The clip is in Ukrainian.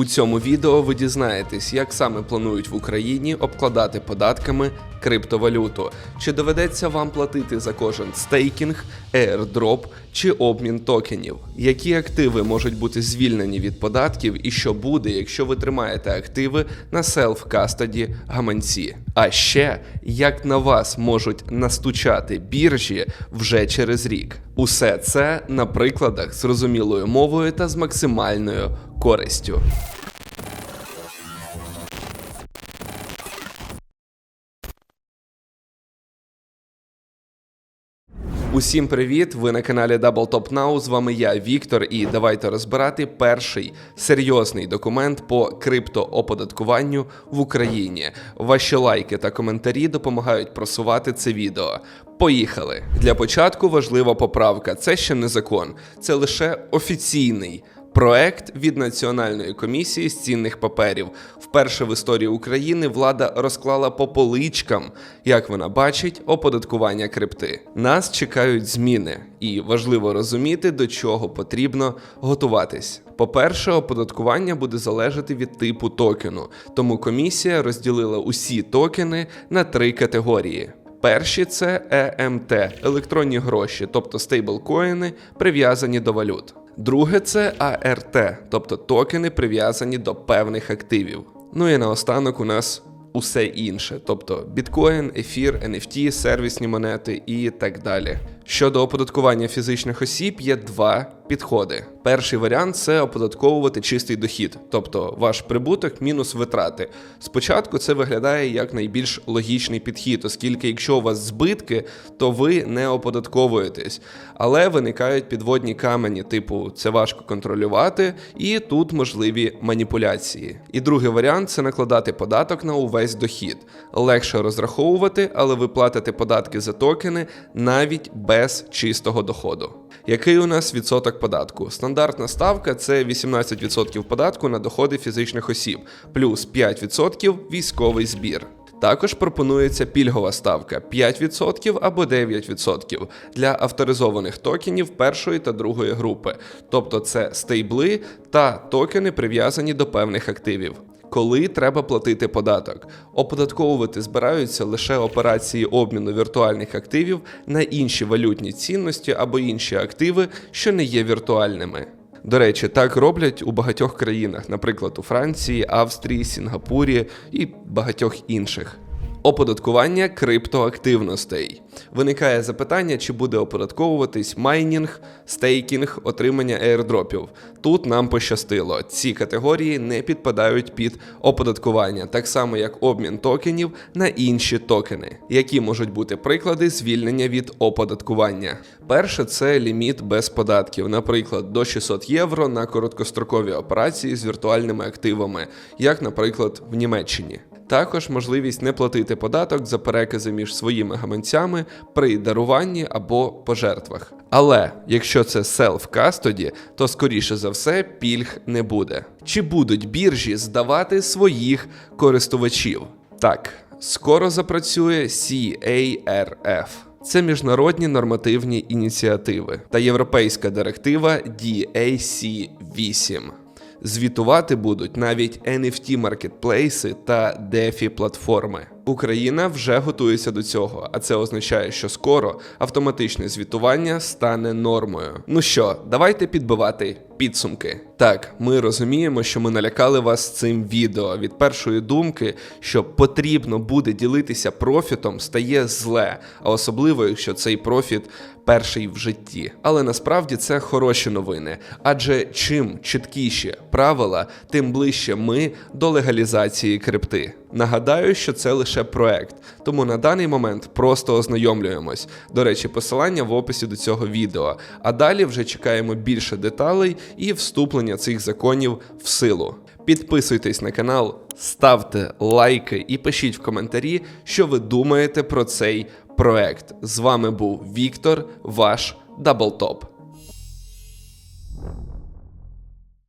У цьому відео ви дізнаєтесь, як саме планують в Україні обкладати податками криптовалюту. Чи доведеться вам платити за кожен стейкінг, airdrop чи обмін токенів? Які активи можуть бути звільнені від податків, і що буде, якщо ви тримаєте активи на селф-кастаді гаманці? А ще як на вас можуть настучати біржі вже через рік? Усе це на прикладах зрозумілою мовою та з максимальною користю. Усім привіт! Ви на каналі Double Top Now. З вами я, Віктор, і давайте розбирати перший серйозний документ по криптооподаткуванню в Україні. Ваші лайки та коментарі допомагають просувати це відео. Поїхали! Для початку важлива поправка. Це ще не закон, це лише офіційний. Проект від Національної комісії з цінних паперів. Вперше в історії України влада розклала по поличкам, як вона бачить, оподаткування крипти. Нас чекають зміни, і важливо розуміти, до чого потрібно готуватись. По-перше, оподаткування буде залежати від типу токену, тому комісія розділила усі токени на три категорії. Перші це ЕМТ електронні гроші, тобто стейблкоїни, прив'язані до валют. Друге це АРТ, тобто токени прив'язані до певних активів. Ну і наостанок у нас усе інше, тобто біткоін, ефір, NFT, сервісні монети і так далі. Щодо оподаткування фізичних осіб є два підходи. Перший варіант це оподатковувати чистий дохід, тобто ваш прибуток мінус витрати. Спочатку це виглядає як найбільш логічний підхід, оскільки якщо у вас збитки, то ви не оподатковуєтесь. Але виникають підводні камені, типу це важко контролювати, і тут можливі маніпуляції. І другий варіант це накладати податок на увесь дохід. Легше розраховувати, але ви платите податки за токени навіть без чистого доходу. Який у нас відсоток податку? Стандартна ставка це 18% податку на доходи фізичних осіб, плюс 5% військовий збір. Також пропонується пільгова ставка 5% або 9% для авторизованих токенів першої та другої групи, тобто це стейбли та токени прив'язані до певних активів. Коли треба платити податок, оподатковувати збираються лише операції обміну віртуальних активів на інші валютні цінності або інші активи, що не є віртуальними. До речі, так роблять у багатьох країнах, наприклад, у Франції, Австрії, Сінгапурі і багатьох інших. Оподаткування криптоактивностей. Виникає запитання, чи буде оподатковуватись майнінг, стейкінг, отримання аірдропів. Тут нам пощастило. Ці категорії не підпадають під оподаткування, так само як обмін токенів на інші токени, які можуть бути приклади звільнення від оподаткування. Перше це ліміт без податків, наприклад, до 600 євро на короткострокові операції з віртуальними активами, як, наприклад, в Німеччині. Також можливість не платити податок за перекази між своїми гаманцями при даруванні або пожертвах. Але якщо це self-custody, то скоріше за все пільг не буде. Чи будуть біржі здавати своїх користувачів? Так, скоро запрацює CARF. Це міжнародні нормативні ініціативи та європейська директива DAC8. Звітувати будуть навіть NFT маркетплейси та DeFi платформи. Україна вже готується до цього, а це означає, що скоро автоматичне звітування стане нормою. Ну що, давайте підбивати підсумки. Так, ми розуміємо, що ми налякали вас цим відео. Від першої думки, що потрібно буде ділитися профітом, стає зле, а особливо, якщо цей профіт перший в житті. Але насправді це хороші новини. Адже чим чіткіші правила, тим ближче ми до легалізації крипти. Нагадаю, що це лише проект, тому на даний момент просто ознайомлюємось. До речі, посилання в описі до цього відео. А далі вже чекаємо більше деталей і вступлення цих законів в силу. Підписуйтесь на канал, ставте лайки і пишіть в коментарі, що ви думаєте про цей проект. З вами був Віктор, ваш Даблтоп.